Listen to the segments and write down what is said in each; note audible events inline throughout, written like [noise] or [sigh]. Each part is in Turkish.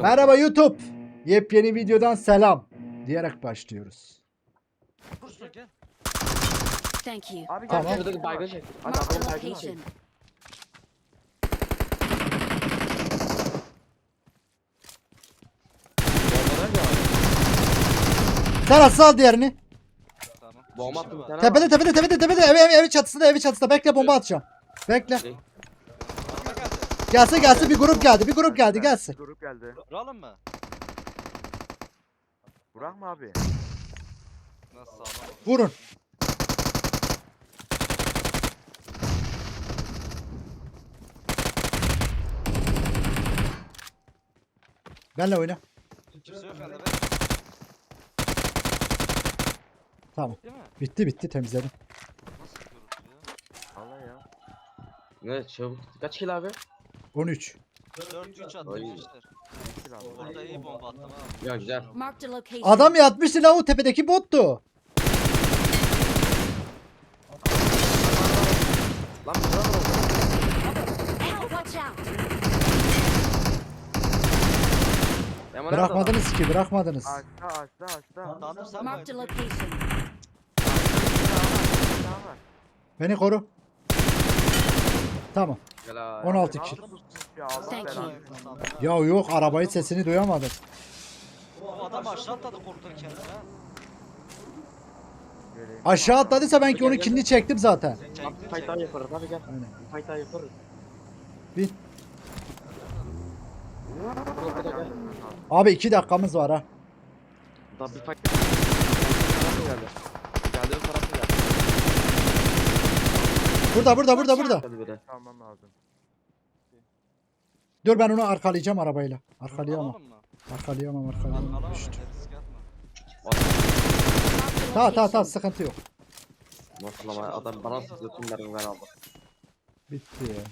Merhaba YouTube. Yepyeni videodan selam diyerek başlıyoruz. Gel. Thank you. Abi gel. Tamam. gel. Şurada bir baygın çek. Hadi Mark the adamın baygını çek. location. Bombalar ya. Serhat sal diğerini. Bomba Çıkışı attım bir var. tane Tepede tepede tepede tepede ev, ev, evi çatısında evi çatısında bekle bomba atacağım. Bekle. Gelsin gelsin bir grup geldi bir grup geldi gelsin. Grup geldi. Vuralım mı? Burak mı abi? Nasıl sağlam? Vurun. Benle oyna. Kimse yok bende be. Tamam. Değil mi? Bitti bitti temizledim. Nasıl grup ya? Allah ya. Ne çabuk. Kaç kill abi? 13. 4-3 attı Ay. gençler. Burada iyi bomba attım ha. Ya güzel. Marked a location. Adam yatmıştı la o tepedeki bottu. Lan var. Help, watch out. Hemen Bırakmadınız ki bırakmadınız. Ağaçta ağaçta ağaçta. Tanrım sen Marked a mi? location. Beni koru. Tamam. Helal. 16 Nasıl kill. bu ya Allah Thank belanı. you. Ya yok arabayı sesini duyamadım. O adam aşağı atladı korkudan kendine ha. Aşağı atladıysa ben ki onun kilini çektim zaten. Bir fight daha çektim. yaparız abi gel. Aynen. Bir fight daha yaparız. Burada gel. Abi iki dakikamız var ha. Daha bir fight. Geldi. Geldi bir tarafı geldi. Burada burada burada burada. Geldi biri. Almam lazım. Dur ben onu arkalayacağım arabayla. Arkalayamam. Alalım mı? Arkalayamam arkalayamam. bence Şşt. risk atma. Marked a Tamam tamam tamam location. sıkıntı yok. Nasıl ama adam bana mermi ben aldım. Bitti ya.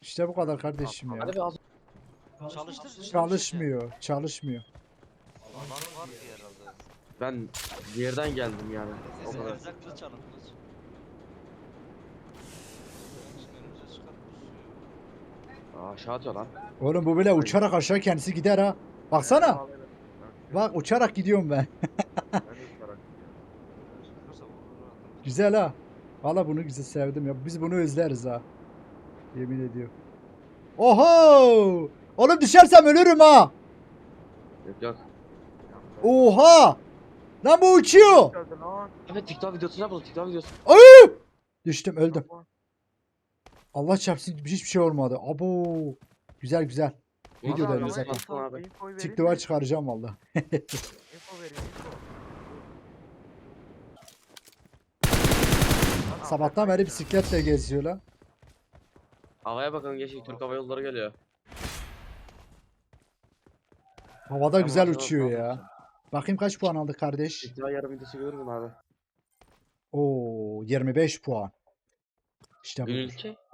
İşte bu kadar kardeşim ya. Hadi bir az. Çalıştır. dışarı Çalışmıyor. Çalışmıyor. çek. Alan var ki herhalde. Ben yerden geldim yani. O kadar. Elinizde kılıç alın kılıç. Aa, aşağı atıyor lan. Oğlum bu böyle uçarak aşağı kendisi gider ha. Baksana. Bak uçarak gidiyorum ben. [laughs] Güzel ha. Valla bunu güzel sevdim ya. Biz bunu özleriz ha. Yemin ediyorum. Oho! Oğlum düşersem ölürüm ha. Yok yok. Oha! Lan bu uçuyor. Evet TikTok videosu yapalım TikTok videosu. Düştüm öldüm. Allah çarpsın hiçbir şey olmadı. Abo. Güzel güzel. Abi. Infoyu vereyim TikTok'a mi? çıkaracağım valla. Sabahtan beri bisikletle geziyor lan. Havaya bakın geçik Türk Hava Yolları geliyor. Havada Tamam, güzel tamam, uçuyor tamam. ya. Bakayım kaç puan aldı kardeş? İhtimal yarım videosu görürüm abi. Oo 25 puan. İşte bu. Ülke.